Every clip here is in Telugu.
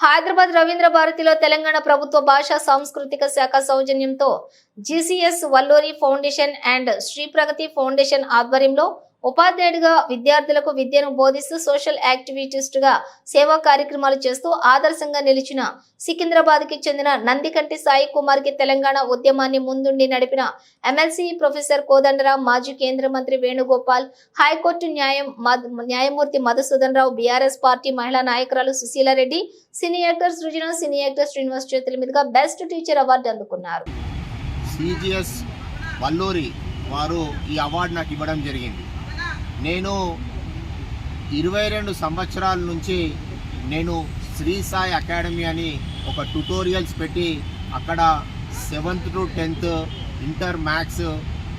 హైదరాబాద్ రవీంద్ర భారతిలో తెలంగాణ ప్రభుత్వ భాషా సాంస్కృతిక శాఖ సౌజన్యంతో GCS Valluri foundation and Shri Pragati foundation ఆధ్వర్యంలో ఉపాధ్యాయుడిగా విద్యార్థులకు విద్యను బోధిస్తూ సోషల్ యాక్టివిటిస్టుగా సేవా కార్యక్రమాలు చేస్తూ ఆదర్శంగా నిలిచిన సికింద్రాబాద్కి చెందిన నందికంటి సాయి కుమార్కి తెలంగాణ ఉద్యమాన్ని ముందుండి నడిపిన ఎమ్మెల్సీ ప్రొఫెసర్ కోదండరాం మాజీ కేంద్ర మంత్రి వేణుగోపాల్ హైకోర్టు న్యాయం న్యాయమూర్తి మధుసూదన్ రావు బీఆర్ఎస్ పార్టీ మహిళా నాయకురాలు Sushila Reddy cine actor Srujana cine actor Srinivas చేతుల మీదుగా బెస్ట్ టీచర్ అవార్డు అందుకున్నారు. వారు ఈ అవార్డు నాకు ఇవ్వడం జరిగింది. నేను ఇరవై రెండు సంవత్సరాల నుంచి నేను శ్రీ సాయి అకాడమీ అని ఒక ట్యుటోరియల్స్ పెట్టి అక్కడ seventh to tenth inter maths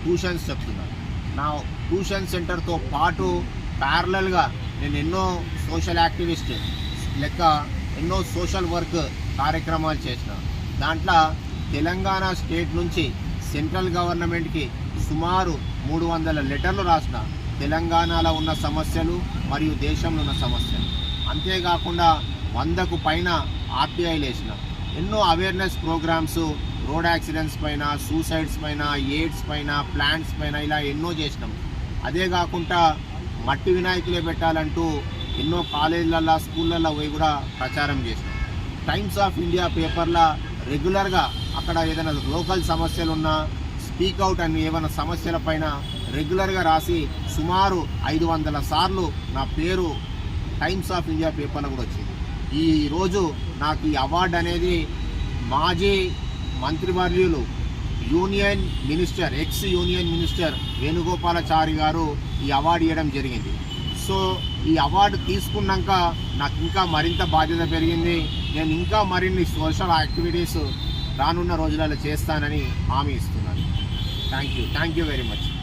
tuitions చెప్తున్నాను. నా ట్యూషన్ సెంటర్తో పాటు ప్యారలల్గా నేను ఎన్నో సోషల్ యాక్టివిస్ట్ లెక్క ఎన్నో సోషల్ వర్క్ కార్యక్రమాలు చేసిన. దాంట్లో తెలంగాణ స్టేట్ నుంచి సెంట్రల్ గవర్నమెంట్కి సుమారు మూడు వందల లెటర్లు రాసిన. తెలంగాణలో ఉన్న సమస్యలు మరియు దేశంలో ఉన్న సమస్యలు. అంతేకాకుండా వందకు పైన ఆర్టీఐలు వేసిన ఎన్నో అవేర్నెస్ ప్రోగ్రామ్స్ రోడ్ యాక్సిడెంట్స్ పైన సూసైడ్స్ పైన ఎయిడ్స్ పైన ప్లాంట్స్ పైన ఇలా ఎన్నో చేసినాం. అదే కాకుండా మట్టి వినాయకులే పెట్టాలంటూ ఎన్నో కాలేజీలల్లో స్కూళ్ళల్లో పోయి కూడా ప్రచారం చేసినాం. టైమ్స్ ఆఫ్ ఇండియా పేపర్లో రెగ్యులర్గా అక్కడ ఏదైనా లోకల్ సమస్యలు ఉన్నా స్పీక్ అవుట్ అని ఏమైనా సమస్యల పైన రెగ్యులర్గా రాసి సుమారు ఐదు వందల సార్లు నా పేరు టైమ్స్ ఆఫ్ ఇండియా పేపర్లో కూడా వచ్చింది. ఈరోజు నాకు ఈ అవార్డు అనేది మాజీ మంత్రివర్యులు union minister ex union minister Venugopalachari garu ఈ అవార్డు ఇవ్వడం జరిగింది. సో ఈ అవార్డు తీసుకున్నాక నాకు ఇంకా మరింత బాధ్యత పెరిగింది. నేను ఇంకా మరిన్ని సోషల్ యాక్టివిటీస్ రానున్న రోజులలో చేస్తానని హామీ ఇస్తున్నాను. Thank you thank you very much.